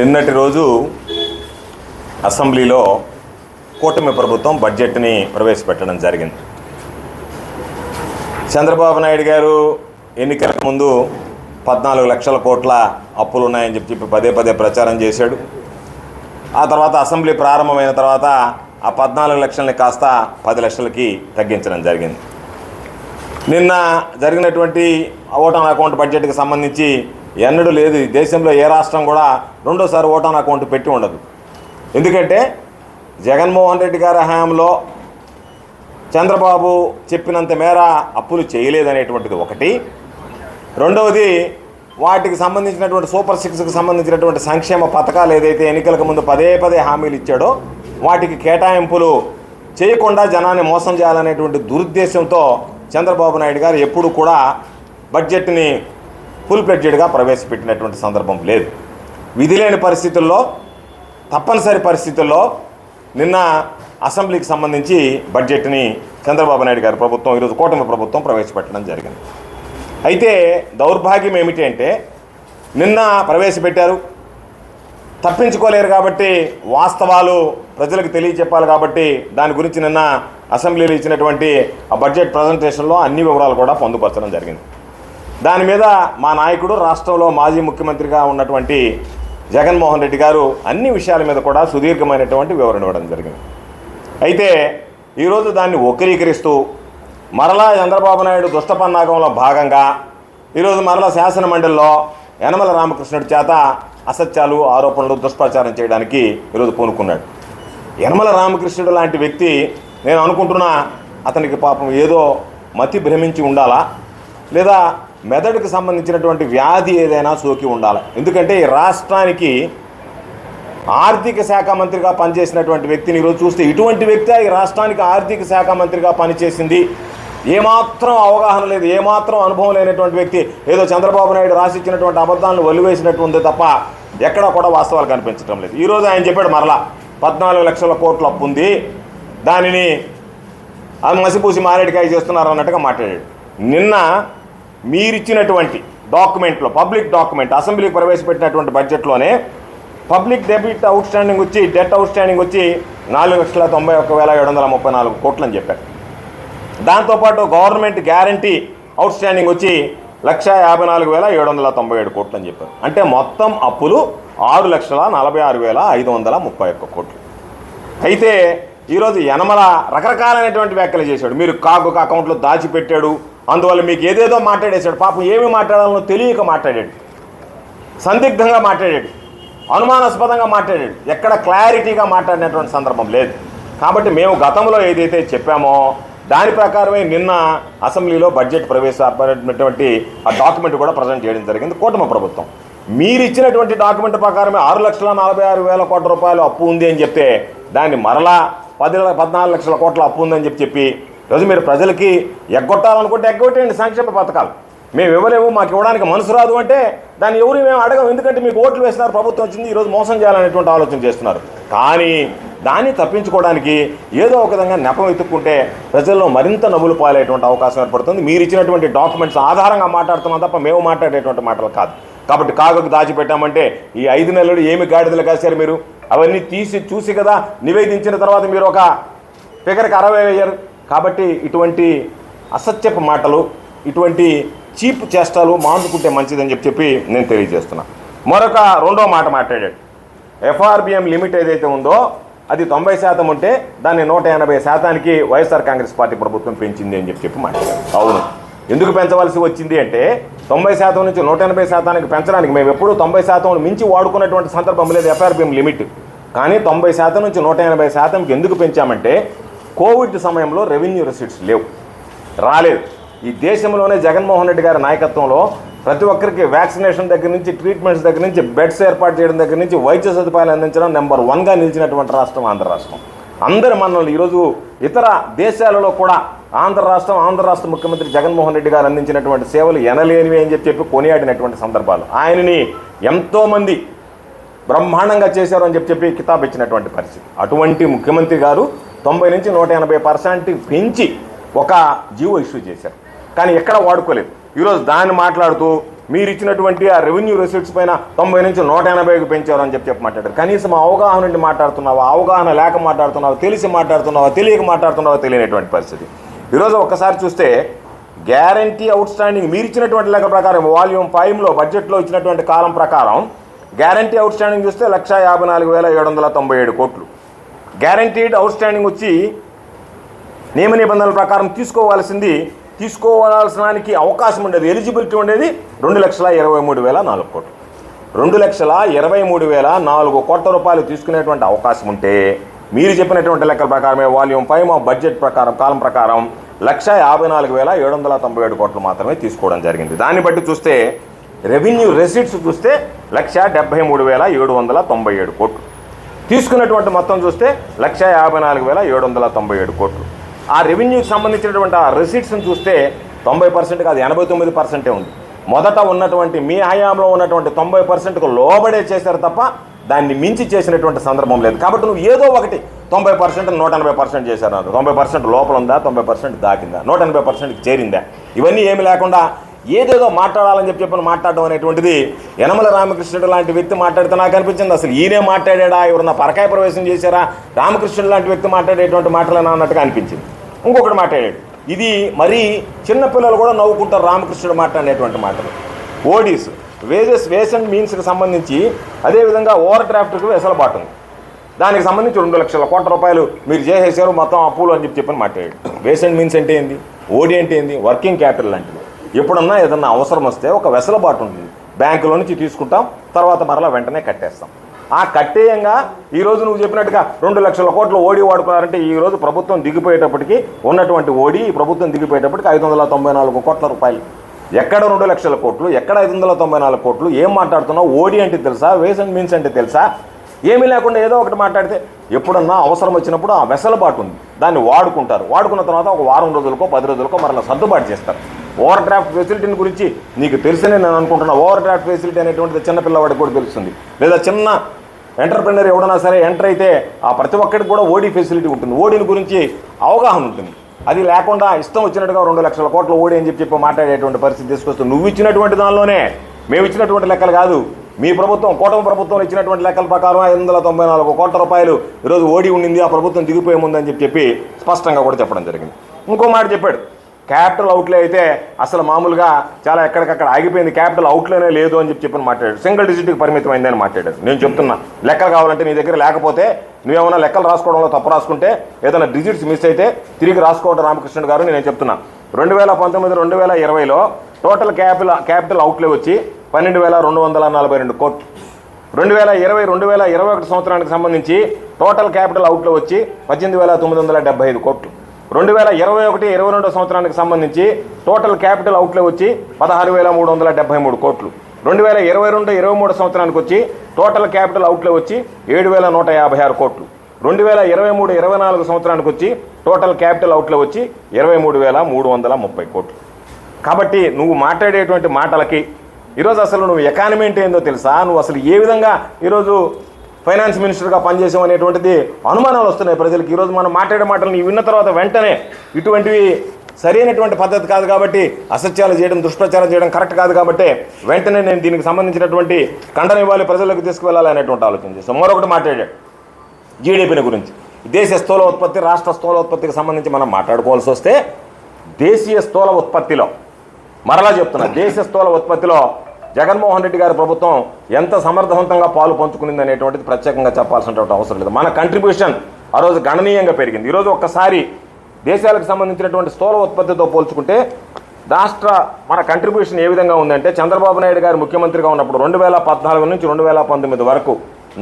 నిన్నటి రోజు అసెంబ్లీలో కూటమి ప్రభుత్వం బడ్జెట్ని ప్రవేశపెట్టడం జరిగింది. చంద్రబాబు నాయుడు గారు ఎన్నికలకు ముందు పద్నాలుగు లక్షల కోట్ల అప్పులు ఉన్నాయని చెప్పి చెప్పి పదే పదే ప్రచారం చేశాడు. ఆ తర్వాత అసెంబ్లీ ప్రారంభమైన తర్వాత ఆ పద్నాలుగు లక్షలని కాస్త పది లక్షలకి తగ్గించడం జరిగింది. నిన్న జరిగినటువంటి ఓటాన్ అకౌంట్ బడ్జెట్కి సంబంధించి ఎన్నడూ లేదు. ఈ దేశంలో ఏ రాష్ట్రం కూడా రెండోసారి ఓటాన్ అకౌంట్ పెట్టి ఉండదు. ఎందుకంటే జగన్మోహన్ రెడ్డి గారి హయాంలో చంద్రబాబు చెప్పినంత మేర అప్పులు చేయలేదనేటువంటిది ఒకటి. రెండవది వాటికి సంబంధించినటువంటి సూపర్ సిక్స్కి సంబంధించినటువంటి సంక్షేమ పథకాలు ఏదైతే ఎన్నికలకు ముందు పదే పదే హామీలు ఇచ్చాడో వాటికి కేటాయింపులు చేయకుండా జనాన్ని మోసం చేయాలనేటువంటి దురుద్దేశంతో చంద్రబాబు నాయుడు గారు ఎప్పుడు కూడా బడ్జెట్ని ఫుల్ ప్లెడ్జెడ్గా ప్రవేశపెట్టినటువంటి సందర్భం లేదు. విధి లేని పరిస్థితుల్లో తప్పనిసరి పరిస్థితుల్లో నిన్న అసెంబ్లీకి సంబంధించి బడ్జెట్ని చంద్రబాబు నాయుడు గారి ప్రభుత్వం ఈరోజు కూటమి ప్రభుత్వం ప్రవేశపెట్టడం జరిగింది. అయితే దౌర్భాగ్యం ఏమిటి అంటే నిన్న ప్రవేశపెట్టారు. తప్పించుకోలేరు కాబట్టి వాస్తవాలు ప్రజలకు తెలియచెప్పాలి కాబట్టి దాని గురించి నిన్న అసెంబ్లీలో ఇచ్చినటువంటి ఆ బడ్జెట్ ప్రజెంటేషన్లో అన్ని వివరాలు కూడా పొందుపరచడం జరిగింది. దాని మీద మా నాయకుడు రాష్ట్రంలో మాజీ ముఖ్యమంత్రిగా ఉన్నటువంటి జగన్మోహన్ రెడ్డి గారు అన్ని విషయాల మీద కూడా సుదీర్ఘమైనటువంటి వివరణ ఇవ్వడం జరిగింది. అయితే ఈరోజు దాన్ని వక్రీకరిస్తూ మరలా చంద్రబాబు నాయుడు దుష్టపన్నాగంలో భాగంగా ఈరోజు మరలా శాసన మండలిలో యనమల రామకృష్ణుడి చేత అసత్యాలు ఆరోపణలు దుష్ప్రచారం చేయడానికి ఈరోజు పూనుకున్నాడు. యనమల రామకృష్ణుడు లాంటి వ్యక్తి నేను అనుకుంటున్నా అతనికి పాపం ఏదో మతి భ్రమించి ఉండాలా? లేదా మెదడుకు సంబంధించినటువంటి వ్యాధి ఏదైనా సోకి ఉండాలి. ఎందుకంటే ఈ రాష్ట్రానికి ఆర్థిక శాఖ మంత్రిగా పనిచేసినటువంటి వ్యక్తిని ఈరోజు చూస్తే ఇటువంటి వ్యక్తి ఈ రాష్ట్రానికి ఆర్థిక శాఖ మంత్రిగా పనిచేసింది. ఏమాత్రం అవగాహన లేదు ఏమాత్రం అనుభవం లేనటువంటి వ్యక్తి ఏదో చంద్రబాబు నాయుడు రాసిచ్చినటువంటి అబద్ధాలను వలివేసినట్టు ఉంది తప్ప ఎక్కడా కూడా వాస్తవాలు కనిపించడం లేదు. ఈరోజు ఆయన చెప్పాడు మరలా పద్నాలుగు లక్షల కోట్ల అప్పు ఉంది దానిని అది మసిపూసి మారేడికాయ చేస్తున్నారు అన్నట్టుగా మాట్లాడాడు. నిన్న మీరిచ్చినటువంటి డాక్యుమెంట్లో పబ్లిక్ డాక్యుమెంట్ అసెంబ్లీకి ప్రవేశపెట్టినటువంటి బడ్జెట్లోనే పబ్లిక్ డెబిట్ అవుట్ స్టాండింగ్ వచ్చి డెట్ అవుట్ స్టాండింగ్ వచ్చి నాలుగు లక్షల తొంభై ఒక్క వేల ఏడు వందల ముప్పై నాలుగు కోట్లు అని చెప్పారు దాంతోపాటు గవర్నమెంట్ గ్యారంటీ అవుట్ స్టాండింగ్ వచ్చి లక్ష యాభై నాలుగు వేల ఏడు వందల తొంభై ఏడు కోట్లు అని చెప్పారు. అంటే మొత్తం అప్పులు ఆరు లక్షల నలభై ఆరు వేల ఐదు వందల ముప్పై ఒక్క కోట్లు. అయితే ఈరోజు యనమల రకరకాలైనటువంటి వ్యాఖ్యలు చేశాడు. మీరు కాకు అకౌంట్లో దాచిపెట్టాడు అందువల్ల మీకు ఏదేదో మాట్లాడేశాడు. పాపం ఏమి మాట్లాడాలనో తెలియక మాట్లాడాడు. సందిగ్ధంగా మాట్లాడాడు. అనుమానాస్పదంగా మాట్లాడాడు. ఎక్కడ క్లారిటీగా మాట్లాడినటువంటి సందర్భం లేదు. కాబట్టి మేము గతంలో ఏదైతే చెప్పామో దాని ప్రకారమే నిన్న అసెంబ్లీలో బడ్జెట్ ప్రవేశపెట్టినటువంటి ఆ డాక్యుమెంట్ కూడా ప్రజెంట్ చేయడం జరిగింది కూటమి ప్రభుత్వం. మీరు ఇచ్చినటువంటి డాక్యుమెంట్ ప్రకారమే ఆరు లక్షల నలభై ఆరు వేల కోట్ల రూపాయలు అప్పు ఉంది అని చెప్తే దాన్ని మరలా పది పద్నాలుగు లక్షల కోట్ల అప్పు ఉందని చెప్పి చెప్పి ఈరోజు మీరు ప్రజలకి ఎగ్గొట్టాలనుకుంటే ఎగ్గొట్టేయండి సంక్షేమ పథకాలు. మేము ఇవ్వలేము మాకు ఇవ్వడానికి మనసు రాదు అంటే దాన్ని ఎవరు మేము అడగం. ఎందుకంటే మీకు ఓట్లు వేసినారు ప్రభుత్వం వచ్చింది ఈరోజు మోసం చేయాలనేటువంటి ఆలోచన చేస్తున్నారు. కానీ దాన్ని తప్పించుకోవడానికి ఏదో ఒక విధంగా నెపం ఎత్తుక్కుంటే ప్రజల్లో మరింత నవ్వులు పాలేటువంటి అవకాశం ఏర్పడుతుంది. మీరు ఇచ్చినటువంటి డాక్యుమెంట్స్ ఆధారంగా మాట్లాడుతున్నాం తప్ప మేము మాట్లాడేటువంటి మాటలు కాదు. కాబట్టి కాగకు దాచిపెట్టామంటే ఈ ఐదు నెలలు ఏమి గాడిదలు కాశారు మీరు? అవన్నీ తీసి చూసి కదా నివేదించిన తర్వాత మీరు ఒక ఫిగర్కి అరవై వేయరు. కాబట్టి ఇటువంటి అసత్యపు మాటలు ఇటువంటి చీప్ చేష్టాలు మానుకుంటే మంచిదని చెప్పి చెప్పి నేను తెలియజేస్తున్నా. మరొక రెండో మాట మాట్లాడాడు. ఎఫ్ఆర్బిఎం లిమిట్ ఏదైతే ఉందో అది తొంభై శాతం ఉంటే దాన్ని నూట ఎనభై శాతానికి వైఎస్ఆర్ కాంగ్రెస్ పార్టీ ప్రభుత్వం పెంచింది అని చెప్పి చెప్పి మాట్లాడారు అవును. ఎందుకు పెంచవలసి వచ్చింది అంటే తొంభై శాతం నుంచి నూట ఎనభై శాతానికి పెంచడానికి మేము ఎప్పుడూ తొంభై శాతం మించి వాడుకున్నటువంటి సందర్భం లేదు ఎఫ్ఆర్బిఎం లిమిట్. కానీ తొంభై శాతం నుంచి నూట ఎనభై శాతంకి ఎందుకు పెంచామంటే కోవిడ్ సమయంలో రెవెన్యూ రిసీట్స్ లేవు. రాలేదు. ఈ దేశంలోనే జగన్మోహన్ రెడ్డి గారి నాయకత్వంలో ప్రతి ఒక్కరికి వ్యాక్సినేషన్ దగ్గర నుంచి ట్రీట్మెంట్స్ దగ్గర నుంచి బెడ్స్ ఏర్పాటు చేయడం దగ్గర నుంచి వైద్య సదుపాయాలు అందించడం నెంబర్ వన్గా నిలిచినటువంటి రాష్ట్రం ఆంధ్ర రాష్ట్రం. అందరి మనల్ని ఈరోజు ఇతర దేశాలలో కూడా ఆంధ్ర రాష్ట్రం ఆంధ్ర రాష్ట్ర ముఖ్యమంత్రి జగన్మోహన్ రెడ్డి గారు అందించినటువంటి సేవలు ఎనలేనివి అని చెప్పి చెప్పి కొనియాడినటువంటి సందర్భాలు. ఆయనని ఎంతోమంది బ్రహ్మాండంగా చేశారు అని చెప్పి చెప్పి కితాబ్ ఇచ్చినటువంటి పరిస్థితి. అటువంటి ముఖ్యమంత్రి గారు తొంభై నుంచి నూట ఎనభై పర్సెంట్ పెంచి ఒక జీవో ఇష్యూ చేశారు. కానీ ఎక్కడ వాడుకోలేదు. ఈరోజు దాన్ని మాట్లాడుతూ మీరు ఇచ్చినటువంటి ఆ రెవెన్యూ రెసిప్ట్స్ పైన తొంభై నుంచి నూట ఎనభైకి పెంచారు అని చెప్పి చెప్పి మాట్లాడారు. కనీసం అవగాహన నుండి మాట్లాడుతున్నావా? అవగాహన లేక మాట్లాడుతున్నావా? తెలిసి మాట్లాడుతున్నావా? తెలియక మాట్లాడుతున్నావా? తెలియనటువంటి పరిస్థితి. ఈరోజు ఒక్కసారి చూస్తే గ్యారంటీ అవుట్ స్టాండింగ్ మీరు ఇచ్చినటువంటి లెక్క ప్రకారం వాల్యూమ్ ఫైవ్లో బడ్జెట్లో ఇచ్చినటువంటి కాలం ప్రకారం గ్యారంటీ అవుట్ స్టాండింగ్ చూస్తే లక్ష యాభై నాలుగు వేల ఏడు వందల తొంభై ఏడు కోట్లు. గ్యారంటీడ్ అవుట్ స్టాండింగ్ వచ్చి నియమ నిబంధనల ప్రకారం తీసుకోవాల్సింది తీసుకోవాల్సినానికి అవకాశం ఉండేది ఎలిజిబిలిటీ ఉండేది రెండు లక్షల ఇరవై మూడు వేల నాలుగు కోట్లు. రెండు లక్షల ఇరవై మూడు వేల నాలుగు కోట్ల రూపాయలు తీసుకునేటువంటి అవకాశం ఉంటే మీరు చెప్పినటువంటి లెక్కల ప్రకారమే వాల్యూమ్ ఫైవ్ ఆఫ్ బడ్జెట్ ప్రకారం కాలం ప్రకారం లక్ష యాభై నాలుగు వేల ఏడు వందల తొంభై ఏడు కోట్లు మాత్రమే తీసుకోవడం జరిగింది. దాన్ని బట్టి చూస్తే రెవెన్యూ రెసిట్స్ చూస్తే లక్ష డెబ్బై మూడు వేల ఏడు వందల తొంభై ఏడు కోట్లు. తీసుకున్నటువంటి మొత్తం చూస్తే లక్ష యాభై నాలుగు వేల ఏడు వందల తొంభై ఏడు కోట్లు. ఆ రెవెన్యూకి సంబంధించినటువంటి ఆ రిసీట్స్ని చూస్తే తొంభై పర్సెంట్ కాదు ఎనభై తొమ్మిది పర్సెంటే ఉంది. మొదట ఉన్నటువంటి మీ హయాంలో ఉన్నటువంటి తొంభై పర్సెంట్కు లోబడే చేశారు తప్ప దాన్ని మించి చేసినటువంటి సందర్భం లేదు. కాబట్టి నువ్వు ఏదో ఒకటి తొంభై పర్సెంట్ నూట ఎనభై పర్సెంట్ చేశారు తొంభై పర్సెంట్ లోపల ఉందా? తొంభై పర్సెంట్ దాకిందా? నూట ఎనభై పర్సెంట్కి చేరిందా? ఇవన్నీ ఏమి లేకుండా ఏదేదో మాట్లాడాలని చెప్పి చెప్పిన మాట్లాడడం అనేటువంటిది యనమల రామకృష్ణుడు లాంటి వ్యక్తి మాట్లాడితే నాకు అనిపించింది. అసలు ఈయనే మాట్లాడా ఎవరన్నా పరకాయ ప్రవేశం చేశారా? రామకృష్ణుడు లాంటి వ్యక్తి మాట్లాడేటువంటి మాటలేనా అన్నట్టుగా అనిపించింది. ఇంకొకటి మాట్లాడాడు. ఇది మరీ చిన్నపిల్లలు కూడా నవ్వుకుంటారు రామకృష్ణుడు మాట్లాడేటువంటి మాటలు. ఓడీస్ వేజెస్ వేస్ అండ్ మీన్స్కి సంబంధించి అదేవిధంగా ఓవర్ డ్రాఫ్ట్కి వెసలుబాటు ఉంది. దానికి సంబంధించి రెండు లక్షల కోట్ల రూపాయలు మీరు చేసేసారు మొత్తం అప్పులు అని చెప్పి చెప్పని మాట్లాడాడు. వేస్ అండ్ మీన్స్ అంటే ఏంది? ఓడి అంటే ఏంది? వర్కింగ్ క్యాపిటల్ లాంటిది. ఎప్పుడన్నా ఏదన్నా అవసరం వస్తే ఒక వెసలుబాటు ఉంటుంది బ్యాంకులో నుంచి తీసుకుంటాం తర్వాత మరలా వెంటనే కట్టేస్తాం. ఆ కట్టేయంగా ఈ రోజు నువ్వు చెప్పినట్టుగా రెండు లక్షల కోట్లు ఓడి వాడుకున్నారంటే ఈ రోజు ప్రభుత్వం దిగిపోయేటప్పటికి ఉన్నటువంటి ఓడి ప్రభుత్వం దిగిపోయేటప్పటికి ఐదు వందల తొంభై నాలుగు కోట్ల రూపాయలు. ఎక్కడ రెండు లక్షల కోట్లు ఎక్కడ ఐదు వందల తొంభై నాలుగు కోట్లు ఏం మాట్లాడుతున్నావు ఓడి అంటే తెలుసా వేస్ అండ్ మీన్స్ అంటే తెలుసా? ఏమీ లేకుండా ఏదో ఒకటి మాట్లాడితే ఎప్పుడన్నా అవసరం వచ్చినప్పుడు ఆ వెసలుబాటు ఉంది. దాన్ని వాడుకుంటారు. వాడుకున్న తర్వాత ఒక వారం రోజులకో పది రోజులకో మరలా సర్దుబాటు చేస్తారు. ఓవర్ డ్రాఫ్ట్ ఫెసిలిటీని గురించి నీకు తెలిసినే నేను అనుకుంటున్నా. ఓవర్ డ్రాఫ్ట్ ఫెసిలిటీ అనేటువంటిది చిన్న పిల్లవాడికి కూడా తెలుస్తుంది. లేదా చిన్న ఎంటర్ప్రినర్ ఎవడన్నా సరే ఎంటర్ అయితే ఆ ప్రతి ఒక్కరికి కూడా ఓడీ ఫెసిలిటీ ఉంటుంది. ఓడిని గురించి అవగాహన ఉంటుంది. అది లేకుండా ఇష్టం వచ్చినట్టుగా రెండు లక్షల కోట్ల ఓడి అని చెప్పి చెప్పి మాట్లాడేటువంటి పరిస్థితి తీసుకొస్తుంది. నువ్వు ఇచ్చినటువంటి దానిలోనే మేము ఇచ్చినటువంటి లెక్కలు కాదు. మీ ప్రభుత్వం కూటమి ప్రభుత్వం ఇచ్చినటువంటి లెక్కల ప్రకారం ఐదు వందల తొంభై నాలుగు కోట్ల రూపాయలు ఈరోజు ఓడి ఉండింది ఆ ప్రభుత్వం దిగిపోయే ముందని చెప్పి చెప్పి స్పష్టంగా కూడా చెప్పడం జరిగింది. ఇంకో మాట చెప్పాడు. క్యాపిటల్ అవుట్లే అయితే అసలు మామూలుగా చాలా ఎక్కడికక్కడ ఆగిపోయింది. క్యాపిటల్ అవుట్లేనే లేదు అని చెప్పి చెప్పని మాట్లాడాడు. సింగిల్ డిజిట్కి పరిమితం అయిందని మాట్లాడాడు. నేను చెప్తున్నా. లెక్కలు కావాలంటే నీ దగ్గర లేకపోతే నువ్వేమైనా లెక్కలు రాసుకోవడంలో తప్పు రాసుకుంటే ఏదైనా డిజిట్స్ మిస్ అయితే తిరిగి రాసుకోవడం రామకృష్ణుడు గారు నేను చెప్తున్నా. రెండు వేల పంతొమ్మిది రెండు వేల ఇరవైలో టోటల్ క్యాపిటల్ క్యాపిటల్ అవుట్లే వచ్చి పన్నెండు వేల రెండు వందల నలభై రెండు కోట్లు. రెండు వేల ఇరవై రెండు వేల ఇరవై ఒకటి సంవత్సరానికి సంబంధించి టోటల్ క్యాపిటల్ అవుట్లో వచ్చి పద్దెనిమిది వేల తొమ్మిది వందల డెబ్బై ఐదు కోట్లు. రెండు వేల ఇరవై ఒకటి ఇరవై రెండో సంవత్సరానికి సంబంధించి టోటల్ క్యాపిటల్ అవుట్లో వచ్చి పదహారు వేల మూడు వందల డెబ్బై మూడు కోట్లు. రెండు వేల ఇరవై రెండు ఇరవై మూడు సంవత్సరానికి వచ్చి టోటల్ క్యాపిటల్ అవుట్లో వచ్చి ఏడు వేల నూట యాభై ఆరు కోట్లు. రెండు వేల ఇరవై మూడు ఇరవై నాలుగు సంవత్సరానికి వచ్చి టోటల్ క్యాపిటల్ అవుట్లో వచ్చి ఇరవై మూడు వేల మూడు వందల ముప్పై కోట్లు. కాబట్టి నువ్వు మాట్లాడేటువంటి మాటలకి ఈరోజు అసలు నువ్వు ఎకానమీ అంటే ఏందో తెలుసా? నువ్వు అసలు ఏ విధంగా ఈరోజు ఫైనాన్స్ మినిస్టర్గా పనిచేసాం అనేటువంటిది అనుమానాలు వస్తున్నాయి ప్రజలకు. ఈరోజు మనం మాట్లాడే మాటలు నీ విన్న తర్వాత వెంటనే ఇటువంటివి సరైనటువంటి పద్ధతి కాదు కాబట్టి అసత్యాలు చేయడం దుష్ప్రచారం చేయడం కరెక్ట్ కాదు కాబట్టి వెంటనే నేను దీనికి సంబంధించినటువంటి ఖండన ఇవ్వాలి ప్రజలకు తీసుకువెళ్ళాలి అనేటువంటి ఆలోచన చేస్తాం మరొకటి మాట్లాడాడు జీడిపిని గురించి. దేశ స్థూల ఉత్పత్తి రాష్ట్ర స్థూల ఉత్పత్తికి సంబంధించి మనం మాట్లాడుకోవాల్సి వస్తే దేశీయ స్థూల ఉత్పత్తిలో మరలా చెప్తున్నా దేశ స్థూల ఉత్పత్తిలో జగన్మోహన్ రెడ్డి గారి ప్రభుత్వం ఎంత సమర్థవంతంగా పాలు పంచుకునింది అనేటువంటిది ప్రత్యేకంగా చెప్పాల్సినటువంటి అవసరం లేదు. మన కంట్రిబ్యూషన్ ఆ రోజు గణనీయంగా పెరిగింది. ఈరోజు ఒక్కసారి దేశాలకు సంబంధించినటువంటి స్థూల ఉత్పత్తితో పోల్చుకుంటే రాష్ట్ర మన కంట్రిబ్యూషన్ ఏ విధంగా ఉందంటే చంద్రబాబు నాయుడు గారు ముఖ్యమంత్రిగా ఉన్నప్పుడు రెండు వేల పద్నాలుగు నుంచి రెండు వేల పంతొమ్మిది వరకు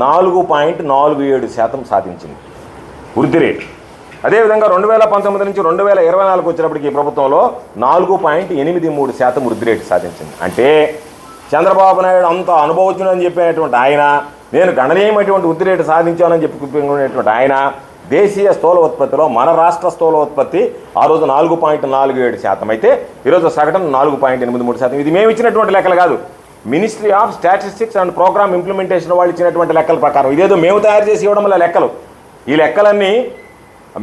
నాలుగు పాయింట్ నాలుగు ఏడు శాతం సాధించింది. వృద్ధి రేటు. అదేవిధంగా రెండు వేల పంతొమ్మిది నుంచి రెండు వేల ఇరవై నాలుగు వచ్చినప్పటికీ ప్రభుత్వంలో నాలుగు పాయింట్ ఎనిమిది మూడు శాతం వృద్ధి రేటు సాధించింది. అంటే చంద్రబాబు నాయుడు అంత అనుభవజ్ఞుడని చెప్పినటువంటి ఆయన నేను గణనీయమైనటువంటి వృద్ధి రేటు సాధించానని చెప్పుకునేటువంటి ఆయన దేశీయ స్థూల ఉత్పత్తిలో మన రాష్ట్ర స్థూల ఉత్పత్తి ఆ రోజు నాలుగు పాయింట్ నాలుగు ఏడు శాతం. అయితే ఈరోజు సగటున నాలుగు పాయింట్ ఎనిమిది మూడు శాతం. ఇది మేము ఇచ్చినటువంటి లెక్కలు కాదు. Ministry of statistics and programme implementation వాళ్ళు ఇచ్చినటువంటి లెక్కల ప్రకారం. ఇదేదో మేము తయారు చేసి ఇవ్వడం వల్ల లెక్కలు. ఈ లెక్కలన్నీ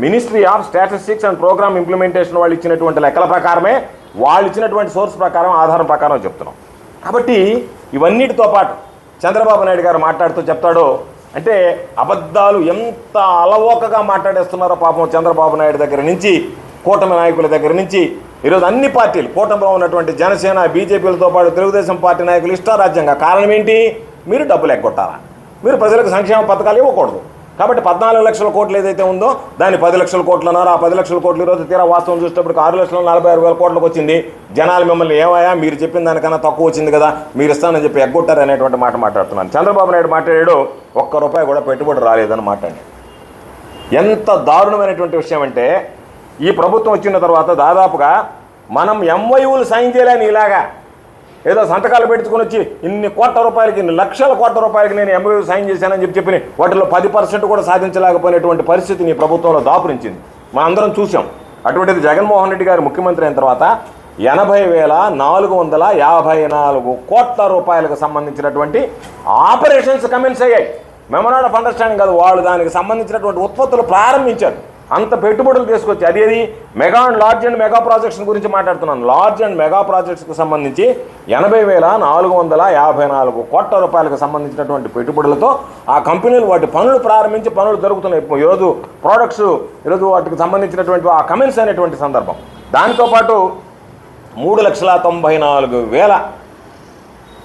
ministry of statistics and programme implementation వాళ్ళు ఇచ్చినటువంటి లెక్కల ప్రకారమే వాళ్ళు ఇచ్చినటువంటి సోర్స్ ప్రకారం ఆధారం ప్రకారం చెప్తున్నాం. కాబట్టి ఇవన్నిటితో పాటు చంద్రబాబు నాయుడు గారు మాట్లాడుతూ చెప్తాడో అంటే అబద్ధాలు ఎంత అలవోకగా మాట్లాడేస్తున్నారో పాపం చంద్రబాబు నాయుడు దగ్గర నుంచి కూటమి నాయకుల దగ్గర నుంచి ఈరోజు అన్ని పార్టీలు కూటమిలో ఉన్నటువంటి జనసేన బీజేపీలతో పాటు తెలుగుదేశం పార్టీ నాయకులు ఇష్టారాజ్యంగా. కారణం ఏంటి? మీరు డబ్బులు ఎగ్గొట్టాలా? మీరు ప్రజలకు సంక్షేమ పథకాలు ఇవ్వకూడదు. కాబట్టి పద్నాలుగు లక్షల కోట్లు ఏదైతే ఉందో దాన్ని పది లక్షల కోట్లు అన్నారు. ఆ పది లక్షల కోట్లు ఈరోజు తీరా వాస్తవం చూసేటప్పటికి ఆరు లక్షల నలభై ఆరు వేల కోట్లకు వచ్చింది. జనాలు మిమ్మల్ని ఏమయ్యా? మీరు చెప్పిన దానికన్నా తక్కువ వచ్చింది కదా మీరు ఇస్తానని చెప్పి ఎగ్గొట్టారు అనేటువంటి మాట మాట్లాడుతున్నాను. చంద్రబాబు నాయుడు మాట్లాడాడు ఒక్క రూపాయి కూడా పెట్టుబడి రాలేదని మాట్లాడి ఎంత దారుణమైనటువంటి విషయం అంటే ఈ ప్రభుత్వం వచ్చిన తర్వాత దాదాపుగా మనం ఎంవైవులు సైన్ చేయలేని ఇలాగా ఏదో సంతకాలు పెట్టుకుని వచ్చి ఇన్ని కోట్ల రూపాయలకి ఇన్ని లక్షల కోట్ల రూపాయలకి నేను ఎంఓయూ సైన్ చేశానని చెప్పి చెప్పి వాటిలో పది పర్సెంట్ కూడా సాధించలేకపోయినటువంటి పరిస్థితిని ప్రభుత్వంలో దాపురించింది. మనం అందరం చూసాం అటువంటిది జగన్మోహన్ రెడ్డి గారు ముఖ్యమంత్రి అయిన తర్వాత ఎనభై వేల నాలుగు వందల యాభై నాలుగు కోట్ల రూపాయలకు సంబంధించినటువంటి ఆపరేషన్స్ కమెన్స్ అయ్యాయి. మెమోరాండ్ ఆఫ్ అండర్స్టాండింగ్ కాదు వాళ్ళు దానికి సంబంధించినటువంటి ఉత్పత్తులు ప్రారంభించారు. అంత పెట్టుబడులు తీసుకొచ్చి అది ఏది? Mega and large and mega projects గురించి మాట్లాడుతున్నాను. లార్జ్ అండ్ మెగా ప్రాజెక్ట్స్కి సంబంధించి ఎనభై వేల నాలుగు వందల యాభై నాలుగు కోట్ల రూపాయలకు సంబంధించినటువంటి పెట్టుబడులతో ఆ కంపెనీలు వాటి పనులు ప్రారంభించి పనులు జరుగుతున్నాయి. ఈరోజు ప్రోడక్ట్స్ ఈరోజు వాటికి సంబంధించినటువంటి ఆ కమెంట్స్ అనేటువంటి సందర్భం. దాంతోపాటు మూడు లక్షల తొంభై నాలుగు వేల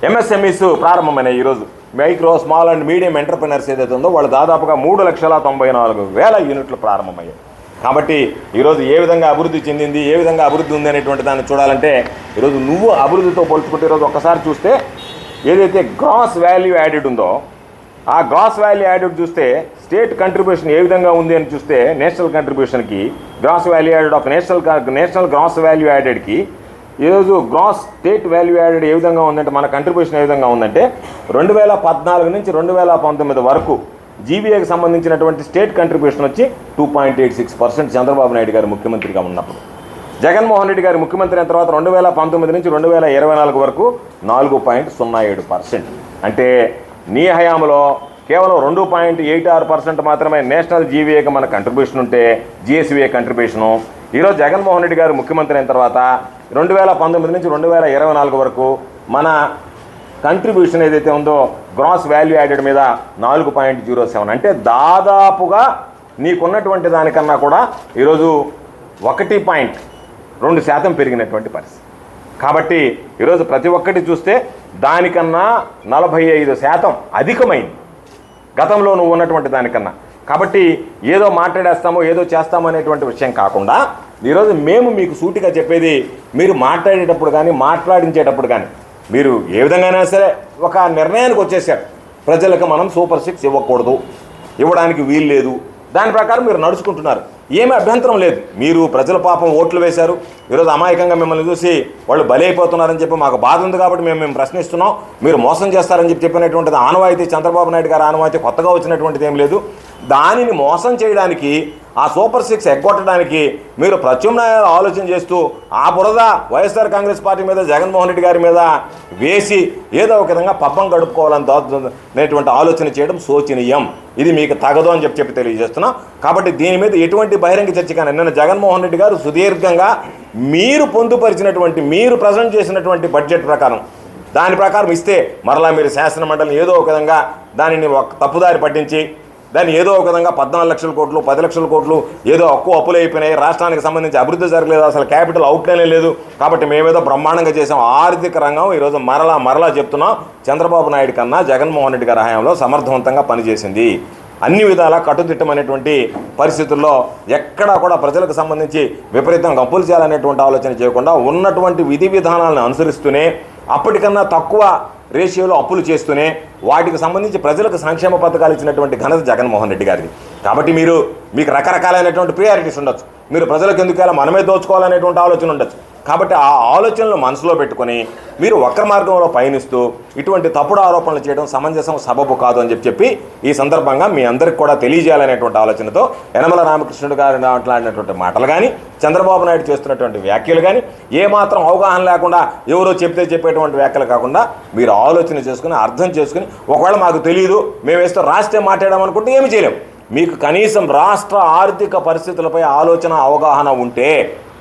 ఎంఎస్ఎంఈస్ ప్రారంభమైనాయి ఈరోజు. Micro small and medium entrepreneurs ఏదైతే ఉందో వాళ్ళు దాదాపుగా మూడు లక్షల తొంభై నాలుగు వేల యూనిట్లు ప్రారంభమయ్యాయి. కాబట్టి ఈరోజు ఏ విధంగా అభివృద్ధి చెందింది ఏ విధంగా అభివృద్ధి ఉంది అనేటువంటి దాన్ని చూడాలంటే ఈరోజు నువ్వు అభివృద్ధితో పోల్చుకుంటే ఈరోజు ఒక్కసారి చూస్తే ఏదైతే గ్రాస్ వాల్యూ యాడెడ్ ఉందో ఆ గ్రాస్ వాల్యూ యాడెడ్ చూస్తే స్టేట్ కంట్రిబ్యూషన్ ఏ విధంగా ఉంది అని చూస్తే national కంట్రిబ్యూషన్కి gross value added of national national gross value యాడెడ్కి ఈరోజు గ్రాస్ స్టేట్ వాల్యూ యాడెడ్ ఏ విధంగా ఉందంటే మన కంట్రిబ్యూషన్ ఏ విధంగా ఉందంటే రెండు వేల పద్నాలుగు నుంచి రెండు వేల పంతొమ్మిది వరకు జీబీఏకి సంబంధించినటువంటి స్టేట్ కంట్రిబ్యూషన్ వచ్చి two point eight six percent Chandrababu Naidu garu ముఖ్యమంత్రిగా ఉన్నప్పుడు. జగన్మోహన్ రెడ్డి గారు ముఖ్యమంత్రి అయిన తర్వాత రెండు వేల పంతొమ్మిది నుంచి రెండు వేల ఇరవై నాలుగు వరకు నాలుగు పాయింట్ సున్నా ఏడు పర్సెంట్ అంటే నీ హయాంలో కేవలం రెండు పాయింట్ ఎయిట్ ఆరు పర్సెంట్ మాత్రమే నేషనల్ జీవీఏకి మన కంట్రిబ్యూషన్ ఉంటే జిఎస్వీఏ కంట్రిబ్యూషను ఈరోజు జగన్మోహన్ రెడ్డి గారు ముఖ్యమంత్రి అయిన తర్వాత రెండు వేల పంతొమ్మిది నుంచి రెండు వేల ఇరవై నాలుగు వరకు మన కంట్రిబ్యూషన్ ఏదైతే ఉందో గ్రాస్ వాల్యూ యాడెడ్ మీద నాలుగు పాయింట్ జీరో సెవెన్. అంటే దాదాపుగా నీకున్నటువంటి దానికన్నా కూడా ఈరోజు ఒకటి పాయింట్ రెండు శాతం పెరిగినటువంటి పరిస్థితి. కాబట్టి ఈరోజు ప్రతి ఒక్కటి చూస్తే దానికన్నా నలభై ఐదు శాతం అధికమైంది. గతంలో నువ్వు ఉన్నటువంటి దానికన్నా. కాబట్టి ఏదో మాట్లాడేస్తామో ఏదో చేస్తామో అనేటువంటి విషయం కాకుండా ఈరోజు మేము మీకు సూటిగా చెప్పేది మీరు మాట్లాడేటప్పుడు కానీ మాట్లాడించేటప్పుడు కానీ మీరు ఏ విధంగానైనా సరే ఒక నిర్ణయానికి వచ్చేసారు. ప్రజలకు మనం సూపర్ సిక్స్ ఇవ్వకూడదు. ఇవ్వడానికి వీలు లేదు. దాని ప్రకారం మీరు నడుచుకుంటున్నారు. ఏమీ అభ్యంతరం లేదు. మీరు ప్రజల పాపం ఓట్లు వేశారు. ఈరోజు అమాయకంగా మిమ్మల్ని చూసి వాళ్ళు బలైపోతున్నారని చెప్పి మాకు బాధ ఉంది కాబట్టి మేము మేము ప్రశ్నిస్తున్నాం. మీరు మోసం చేస్తారని చెప్పి చెప్పినటువంటిది ఆనవాయితీ. చంద్రబాబు నాయుడు గారు ఆనవాయితీ కొత్తగా వచ్చినటువంటిది ఏం లేదు. దానిని మోసం చేయడానికి ఆ సూపర్ సిక్స్ ఎగ్గొట్టడానికి మీరు ప్రత్యామ్నాయాలు ఆలోచన చేస్తూ ఆ బురద వైఎస్ఆర్ కాంగ్రెస్ పార్టీ మీద జగన్మోహన్ రెడ్డి గారి మీద వేసి ఏదో ఒక విధంగా పబ్బం గడుపుకోవాలని దో- అనేటువంటి ఆలోచన చేయడం శోచనీయం. ఇది మీకు తగదు అని చెప్పి చెప్పి తెలియజేస్తున్నాం. కాబట్టి దీని మీద ఎటువంటి బహిరంగ చర్చ కానీ నిన్న జగన్మోహన్ రెడ్డి గారు సుదీర్ఘంగా మీరు పొందుపరిచినటువంటి మీరు ప్రజెంట్ చేసినటువంటి బడ్జెట్ ప్రకారం దాని ప్రకారం ఇస్తే మరలా మీరు శాసన మండలిని ఏదో ఒక విధంగా దానిని ఒక తప్పుదారి పట్టించి దాన్ని ఏదో ఒక విధంగా పద్నాలుగు లక్షల కోట్లు పది లక్షల కోట్లు ఏదో అక్కువ అప్పులు అయిపోయినాయి రాష్ట్రానికి సంబంధించి అభివృద్ధి జరగలేదు అసలు క్యాపిటల్ అవుట్లైనే లేదు. కాబట్టి మేమేదో బ్రహ్మాండంగా చేసాం ఆర్థిక రంగం ఈరోజు మరలా మరలా చెప్తున్నాం. చంద్రబాబు నాయుడు కన్నా జగన్మోహన్ రెడ్డి గారి హయాంలో సమర్థవంతంగా పనిచేసింది. అన్ని విధాలా కట్టుదిట్టమైనటువంటి పరిస్థితుల్లో ఎక్కడా కూడా ప్రజలకు సంబంధించి విపరీతంగా అప్పులు చేయాలనేటువంటి ఆలోచన చేయకుండా ఉన్నటువంటి విధి విధానాలను అనుసరిస్తూనే అప్పటికన్నా తక్కువ రేషియోలో అప్పులు చేస్తూనే వాటికి సంబంధించి ప్రజలకు సంక్షేమ పథకాలు ఇచ్చినటువంటి ఘనత జగన్మోహన్ రెడ్డి గారిది. కాబట్టి మీరు మీకు రకరకాలైనటువంటి ప్రియారిటీస్ ఉండొచ్చు. మీరు ప్రజలకు ఎందుకు మనమే దోచుకోవాలనేటువంటి ఆలోచన ఉండొచ్చు. కాబట్టి ఆ ఆలోచనలు మనసులో పెట్టుకొని మీరు వక్ర మార్గంలో పయనిస్తూ ఇటువంటి తప్పుడు ఆరోపణలు చేయడం సమంజసం సబబు కాదు అని చెప్పి చెప్పి ఈ సందర్భంగా మీ అందరికి కూడా తెలియజేయాలనేటువంటి ఆలోచనతో యనమల రామకృష్ణుడు గారు మాట్లాడినటువంటి మాటలు కానీ చంద్రబాబు నాయుడు చేస్తున్నటువంటి వ్యాఖ్యలు కానీ ఏమాత్రం అవగాహన లేకుండా ఎవరో చెప్తే చెప్పేటువంటి వ్యాఖ్యలు కాకుండా మీరు ఆలోచన చేసుకుని అర్థం చేసుకుని ఒకవేళ మాకు తెలియదు మేము వేస్తే రాష్ట్రం మాట్లాడామనుకుంటే ఏమి చేయలేం. మీకు కనీసం రాష్ట్ర ఆర్థిక పరిస్థితులపై ఆలోచన అవగాహన ఉంటే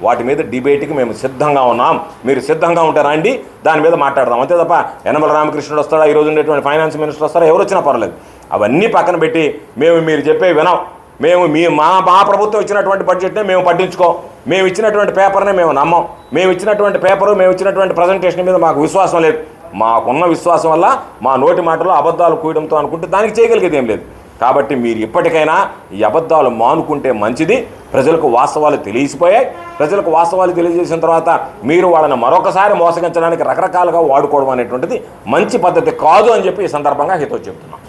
వాటి మీద డిబేట్కి మేము సిద్ధంగా ఉన్నాం. మీరు సిద్ధంగా ఉంటారా అండి దాని మీద మాట్లాడదాం. అంతే తప్ప యనమల రామకృష్ణుడు వస్తాడా? ఈ ఉండేటువంటి ఫైనాన్స్ మినిస్టర్ వస్తారా ఎవరు వచ్చినా పర్లేదు అవన్నీ పక్కన పెట్టి మేము మీరు చెప్పే వినాం. మేము మీ మా మా ప్రభుత్వం ఇచ్చినటువంటి బడ్జెట్నే మేము పట్టించుకోం. మేము ఇచ్చినటువంటి పేపర్నే మేము నమ్మం. మేము ఇచ్చినటువంటి పేపరు మేము ఇచ్చినటువంటి ప్రజెంటేషన్ మీద మాకు విశ్వాసం లేదు. మాకున్న విశ్వాసం వల్ల మా నోటి మాటలో అబద్ధాలు కూయడంతో అనుకుంటే దానికి చేయగలిగేది ఏం లేదు. కాబట్టి మీరు ఇప్పటికైనా ఈ అబద్ధాలు మానుకుంటే మంచిది. ప్రజలకు వాస్తవాలు తెలిసిపోయాయి. ప్రజలకు వాస్తవాలు తెలియజేసిన తర్వాత మీరు వాళ్ళని మరొకసారి మోసగించడానికి రకరకాలుగా వాడుకోవడం అనేటువంటిది మంచి పద్ధతి కాదు అని చెప్పి ఈ సందర్భంగా హితో చెప్తున్నాం